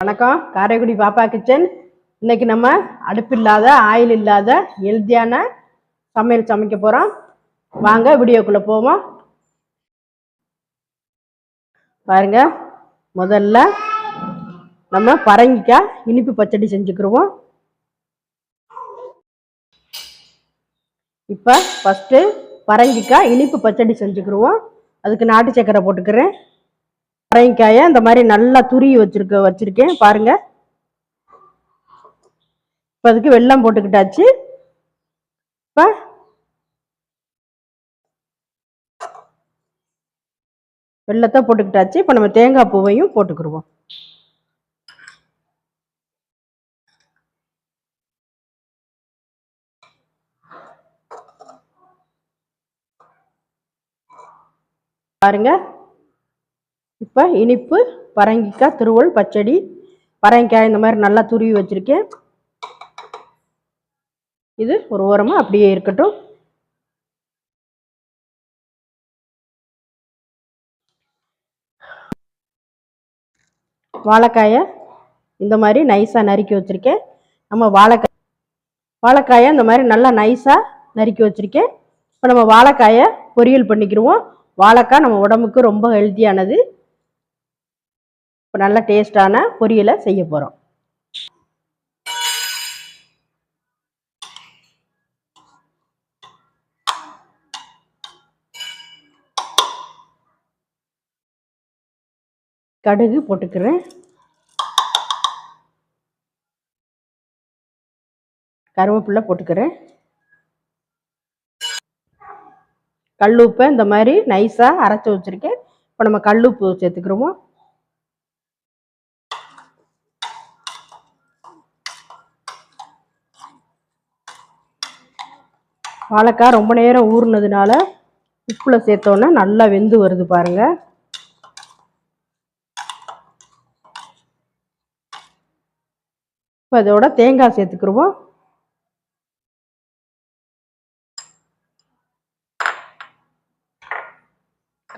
வணக்கம். காரைக்குடி பாப்பா கிச்சன். இன்னைக்கு நம்ம அடுப்பு இல்லாத ஆயில் இல்லாத ஹெல்த்தியான சமையல் சமைக்க போகிறோம் வாங்க வீடியோக்குள்ளே போவோம். பாருங்க முதல்ல நம்ம பரங்கிக்காய் இனிப்பு பச்சடி செஞ்சுக்கிருவோம். இப்போ ஃபஸ்ட்டு பரங்கிக்காய் இனிப்பு பச்சடி செஞ்சுக்கிருவோம். அதுக்கு நாட்டு சக்கரை போட்டுக்கிறேன். பரங்கிக்காயை இந்த மாதிரி நல்லா துருவி வச்சிருக்க வச்சிருக்கேன். பாருங்க. இப்போ அதுக்கு வெள்ளம் போட்டுக்கிட்டாச்சு. இப்போ வெள்ளத்தை போட்டுக்கிட்டாச்சு. இப்போ நம்ம தேங்காய் பூவையும் போட்டுக்கிருவோம் பாருங்க. இப்போ இனிப்பு பரங்கிக்காய் திருவள் பச்சடி பரங்கிக்காய் இந்த மாதிரி நல்லா துருவி வச்சுருக்கேன். இது ஒரு ஓரமாக அப்படியே இருக்கட்டும். வாழைக்காயை இந்த மாதிரி நைஸாக நறுக்கி வச்சுருக்கேன். நம்ம வாழைக்காய் வாழைக்காயை இந்த மாதிரி நல்லா நைஸாக நறுக்கி வச்சுருக்கேன். இப்போ நம்ம வாழைக்காயை பொரியல் பண்ணிக்கிடுவோம். வாழைக்காய் நம்ம உடம்புக்கு ரொம்ப ஹெல்த்தியானது இப்போ நல்ல டேஸ்டான பொரியலை செய்ய போகிறோம் கடுகு போட்டுக்கிறேன். கருவேப்பிலை போட்டுக்கிறேன். கல்லுப்பை இந்த மாதிரி நைஸாக அரைச்சி வச்சுருக்கேன். இப்போ நம்ம கல்லுப்பு சேர்த்துக்கிறோமோ வாழைக்காய் ரொம்ப நேரம் ஊறினதுனால உப்பில் சேர்த்தோன்னா நல்லா வெந்து வருது பாருங்க. இப்போ இதோட தேங்காய் சேர்த்துக்கிருவோம்.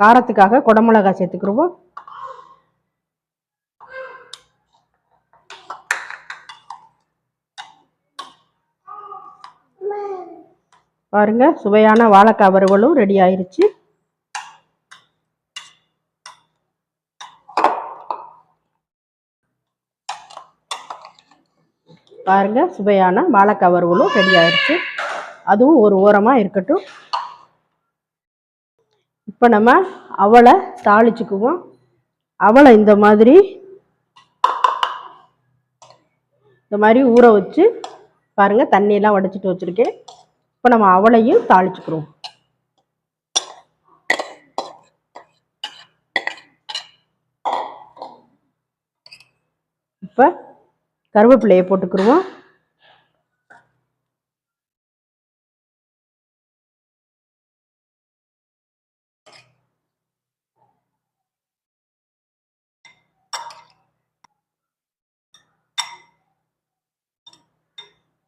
காரத்துக்காக குடமிளகாய் சேர்த்துக்கிருவோம். பாருங்க சுவையான வாழைக்காய் வறுவலும் ரெடி ஆயிருச்சு. பாருங்க சுவையான வாழைக்காய் வறுவலும் ரெடி ஆயிருச்சு. அதுவும் ஒரு ஓரமாக இருக்கட்டும். இப்போ நம்ம அவளை தாளிச்சுக்குவோம். அவளை இந்த மாதிரி இந்த மாதிரி ஊற வச்சு பாருங்க தண்ணியெல்லாம் வடிச்சிட்டு வச்சுருக்கேன். இப்போ நம்ம அவளையும் தாளிச்சுக்கிறோம். இப்போ கருவேப்பிலையை போட்டுக்கிருவோம்.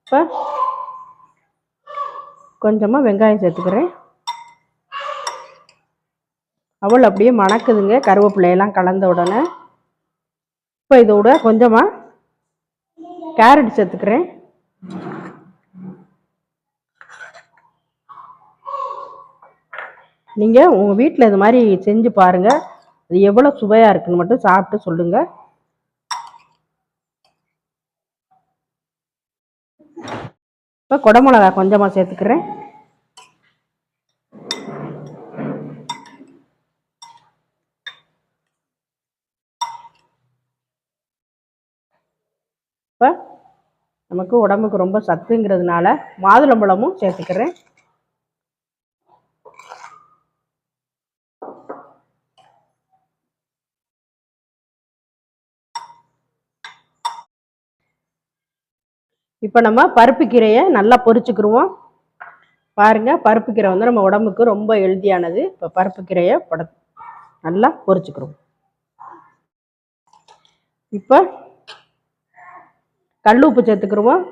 இப்போ கொஞ்சமாக வெங்காயம் சேர்த்துக்கிறேன். அவள் அப்படியே மணக்குதுங்க. கருவேப்பிலையெல்லாம் கலந்த உடனே. இப்போ இதோட கொஞ்சமாக கேரட் சேர்த்துக்கிறேன். நீங்கள் உங்கள் வீட்டில் இது மாதிரி செஞ்சு பாருங்கள் அது எவ்வளோ சுவையாக இருக்குன்னு மட்டும் சாப்பிட்டு சொல்லுங்கள் இப்போ குடமிளகா கொஞ்சமாக சேர்த்துக்கிறேன். இப்போ நமக்கு உடம்புக்கு ரொம்ப சத்துங்கிறதுனால மாதுளம்பழமும் சேர்த்துக்கிறேன். இப்போ நம்ம பருப்பு கீரையை நல்லா பொரிச்சுக்கிருவோம். பாருங்க பருப்பு கீரை வந்து நம்ம உடம்புக்கு ரொம்ப ஹெல்த்தியானது. இப்போ பருப்பு கீரையை பட நல்லா பொரிச்சுக்கிறோம் இப்போ கல் உப்பு சேர்த்துக்கிருவோம்.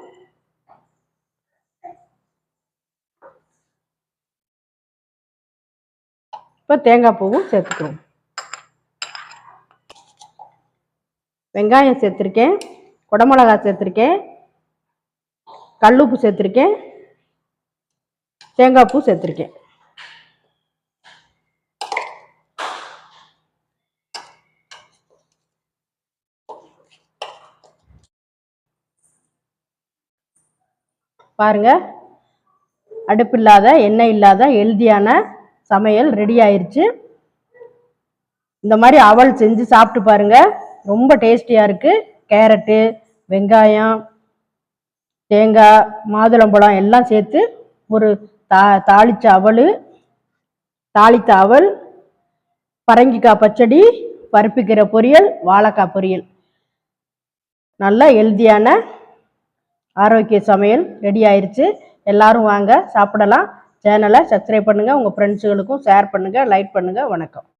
இப்போ தேங்காய் பூவும் சேர்த்துக்கிறோம் வெங்காயம் சேர்த்துருக்கேன் குடமிளகாய் சேர்த்துருக்கேன். கல்லுப்பு சேர்த்துருக்கேன். தேங்காய் பூ சேர்த்துருக்கேன். பாருங்க. அடுப்பு இல்லாத எண்ணெய் இல்லாத ஹெல்தியான சமையல் ரெடி ஆயிடுச்சு இந்த மாதிரி அவல் செஞ்சு சாப்பிட்டு பாருங்க. ரொம்ப டேஸ்டியாக இருக்குது கேரட்டு வெங்காயம் தேங்காய் மாதுளம்பழம் எல்லாம் சேர்த்து ஒரு தா தாளிச்ச அவல் தாளித்த அவல் பரங்கிக்காய் பச்சடி பருப்பிக்கிற பொரியல் வாழைக்காய் பொரியல். நல்லா ஹெல்தியான ஆரோக்கிய சமையல் ரெடி ஆயிடுச்சு எல்லாரும் வாங்க சாப்பிடலாம். சேனலை சப்ஸ்கிரைப் பண்ணுங்கள் உங்கள் ஃப்ரெண்ட்ஸுகளுக்கும் ஷேர் பண்ணுங்கள் லைக் பண்ணுங்கள் வணக்கம்.